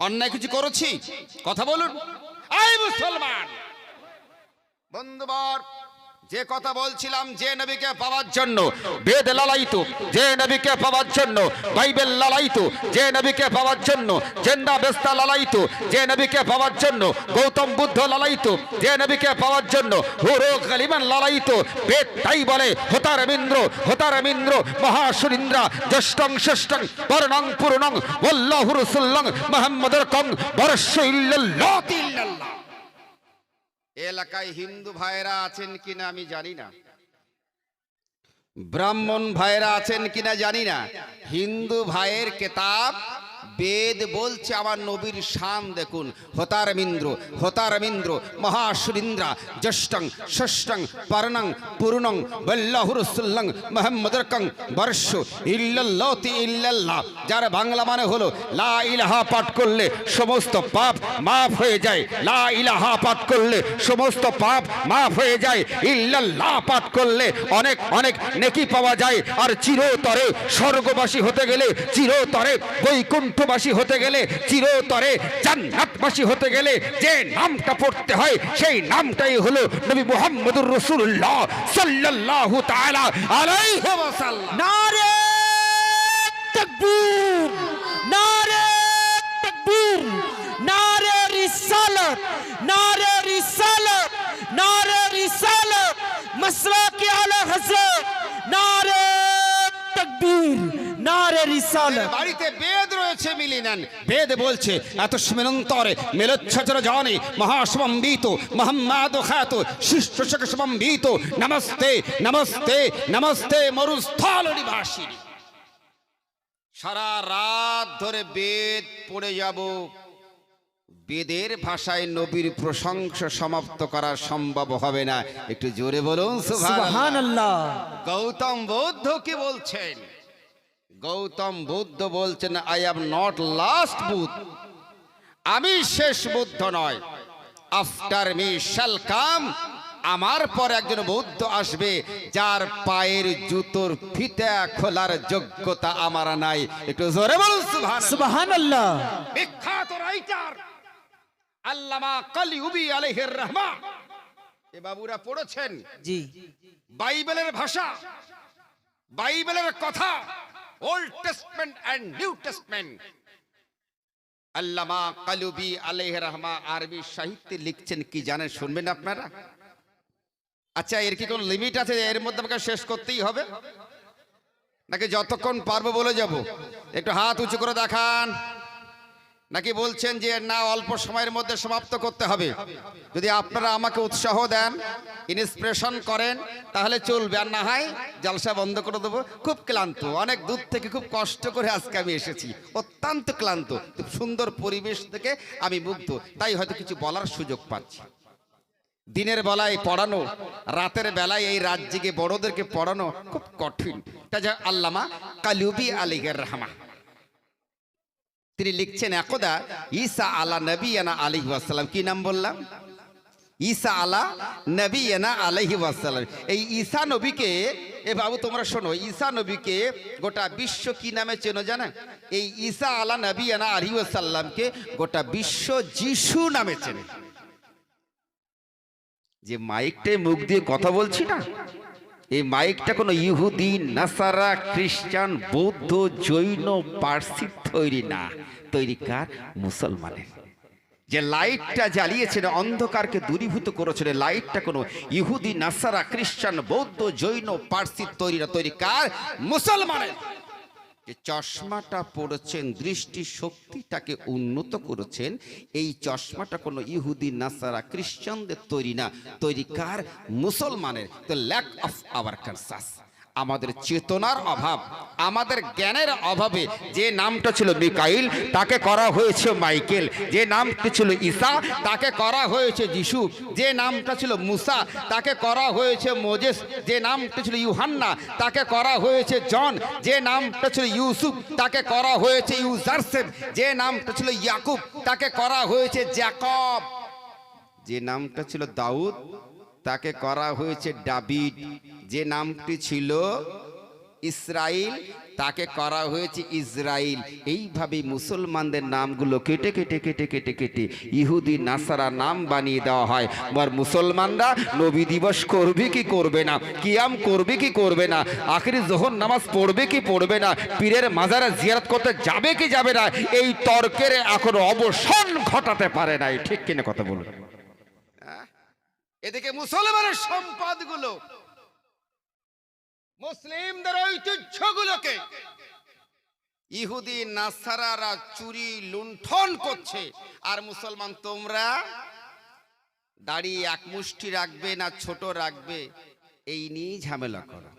অন্যায় কিছু করেছি? কথা বলুন। আই মুসলমান। বন্ধুবার যে কথা বলছিলাম, যে নবীকে পাওয়ার জন্য, বেদ লালাইত, যে নবীকে পাওয়ার জন্য, বাইবেল লালাইত, যে নবীকে পাওয়ার জন্য, জেন্ডা বেস্তা লালাইত, যে নবীকে পাওয়ার জন্য, গৌতম বুদ্ধ লালাইত, যে নবীকে পাওয়ার জন্য, হুরো কালিমান লালাইত, বেদ তাই বলে, হোতার মিন্দ্র হোতার মিন্দ্র মহাসুরিন্দ্রা, জ্যেষ্ঠং ষষ্ঠং পরণং পুরণং বল্লাহুর সুল্লং মোহাম্মদের কং ইল্লাল্লাহ ইল্লাল্লাহ। এলাকায় হিন্দু ভাইরা আছেন কিনা আমি জানি না। ব্রাহ্মণ ভাইরা আছেন কিনা জানি না। হিন্দু ভাইয়ের কেতাব বেদ বলছে আমার নবীর শান দেখুন। হতারমিন্দ্র হতারমিন্দ্র, মহাসুরিন্দ্রা, জ্যেষ্ঠং, ষষ্ঠং, পর্ণং, পূর্ণং, বল্লাহুরসুল্লং মোহাম্মদর কং বর্ষ ইল্লাল্লাতি ইল্লাল্লাহ। যার বাংলা মানে হলো, লা ইলাহা পাঠ করলে সমস্ত পাপ মাফ হয়ে যায়। লা ইলাহা পাঠ করলে সমস্ত পাপ মাফ হয়ে যায়। ইল্লাল্লাহ পাঠ করলে অনেক অনেক নেকি পাওয়া যায়। আর চিরতরে স্বর্গবাসী হতে গেলে চিরতরে বৈকুণ্ঠবাসী হতে গেলে চিরতরে জান্নাতবাসী হতে গেলে যে নামটা পড়তে হয় সেই নামটাই হলো নবী মুহাম্মদুর রাসূলুল্লাহ সাল্লাল্লাহু তাআলা আলাইহি ওয়াসাল্লাম। নারে তকবীর নারে তকবীর নারে রিসালত নারে রিসালত নারে রিসালত মাসলাকে আলা হযরত নারে তকবীর নারে রিসালত। বাড়িতে বেদ রয়েছে মিলি নেন বেদ বলছে এত স্মেরন্তরে মেলোচ্ছচর জানে মহাসমম্বিত মোহাম্মদ খ্যাত শিষ্ট সমম্বিত নমস্তে নমস্তে নমস্তে মরুস্থল নিবাসী। সারা রাত ধরে বেদ পড়ে যাব। বেদের ভাষায় নবীর প্রশংসা সমাপ্ত করা সম্ভব হবে না। একটু জোরে বলুন সুবহানাল্লাহ। গৌতম বুদ্ধ কি বলছেন গৌতম বুদ্ধ বলছেন I am not last Buddha আমি শেষ বুদ্ধ নয়। আফটার মি শ্যাল কাম আমার পর একজন বৌদ্ধ আসবে যার পায়ের জুতোর ফিতা খোলার যোগ্যতা আমার নাই। একটু জোরে বলুন সুবহান সুবহানাল্লাহ। বিখ্যাত রাইটার আল্লামা কালিউবি আলাইহির রহমান। এ বাবুরা পড়েছেন? জি। বাইবেলের ভাষা বাইবেলের কথা old testament and new testament আল্লামা কালুবি আলেহ রহমা আরবি সাহিত্যে লিখছেন কি জানেন, শুনবেন আপনারা? আচ্ছা এর কি কোনো লিমিট আছে এর মধ্যে আমাকে শেষ করতেই হবে? নাকি যতক্ষণ পারব বলে যাব? একটু হাত উঁচু করে দেখান। নাকি বলছেন যে না, অল্প সময়ের মধ্যে সমাপ্ত করতে হবে? যদি আপনারা আমাকে উৎসাহ দেন ইন্সপিরেশন করেন, তাহলে চলবে। আর না হয় জালসা বন্ধ করে দেবো। খুব ক্লান্ত, অনেক দূর থেকে খুব কষ্ট করে আজকে আমি এসেছি। অত্যন্ত ক্লান্ত, খুব সুন্দর পরিবেশ থেকে আমি মুগ্ধ। তাই হয়তো কিছু বলার সুযোগ পাচ্ছি। দিনের বেলায় পড়ানো, রাতের বেলায় এই রাজ্যকে বড়দেরকে পড়ানো খুব কঠিন। তা যা আল্লামা কালুবি আলিগের রহমা তিনি লিখছেন একদা ঈসা আলা নবীনা আলাইহি ওয়াসাল্লাম। কি নাম বললাম? ঈসা আলা নবীনা আলাইহি ওয়াসাল্লাম। এই ঈসা নবীকে, এ বাবু তোমরা শোনো, ঈসা নবীকে গোটা বিশ্ব কি নামে চেনো জানা? এই ঈসা আলা নবীনা আলাইহি ওয়াসাল্লামকে গোটা বিশ্ব যিশু নামে চেনে। যে মাইকটায় মুখ দিয়ে কথা বলছি না? এই মাইকটা কোনো ইহুদি, নাসারা, খ্রিস্টান, বৌদ্ধ, জৈন, পার্সি তৈরি না। তৈরি কার? মুসলমানের। যে লাইটটা জ্বালিয়েছেন, অন্ধকারকে দূরীভূত করেছেন লাইটটা কোনো ইহুদি, নাসারা, খ্রিস্টান, বৌদ্ধ, জৈন, পার্সি তৈরি না। তৈরি কার? মুসলমানের। চশমাটা পড়েছেন দৃষ্টি শক্তিটাকে উন্নত করেছেন, এই চশমাটা কোনো ইহুদি, নাসারা, খ্রিস্টানদের তৈরি না। তৈরি কার মুসলমানের তো ল্যাক অফ আওয়ার কনসাস আমাদের চেতনার অভাব, আমাদের জ্ঞানের অভাবে যে নামটা ছিল মিকাইল, তাকে করা হয়েছে মাইকেল। যে নামটি ছিল ঈসা, তাকে করা হয়েছে যিশু। যে নামটা ছিল মুসা, তাকে করা হয়েছে মোজেস। যে নামটা ছিল ইউহান্না, তাকে করা হয়েছে জন। যে নামটা ছিল ইউসুফ, তাকে করা হয়েছে ইউজারসেফ যে নামটা ছিল ইয়াকুব, তাকে করা হয়েছে জ্যাকব। যে নামটা ছিল দাউদ তাকে করা হয়েছে ডাবিড। যে নামটি ছিল ইসরাইল, তাকে করা হয়েছে ইসরাইল। এইভাবে মুসলমানদের নামগুলো কেটে কেটে কেটে কেটে কেটে ইহুদি, নাসারা নাম বানিয়ে দেওয়া হয়। আবার মুসলমানরা নবী দিবস করবে কি করবে না, কিয়াম করবে কি করবে না, আখেরি জোহর নামাজ পড়বে কি পড়বে না, পীরের মাজারে জিয়ারত করতে যাবে কি যাবে না, এই তর্কের এখন অবসান ঘটাতে পারে নাই। ঠিক কিনা কথা বলুন? এদিকে মুসলমানের সম্পদগুলো, মুসলিমদের ঐতিহ্যগুলোকে ইহুদি, নাসারারা চুরি, লুণ্ঠন করছে। আর মুসলমান তোমরা দাড়ি এক মুষ্টি রাখবে না ছোট রাখবে, এই নিয়েই ঝামেলা করো।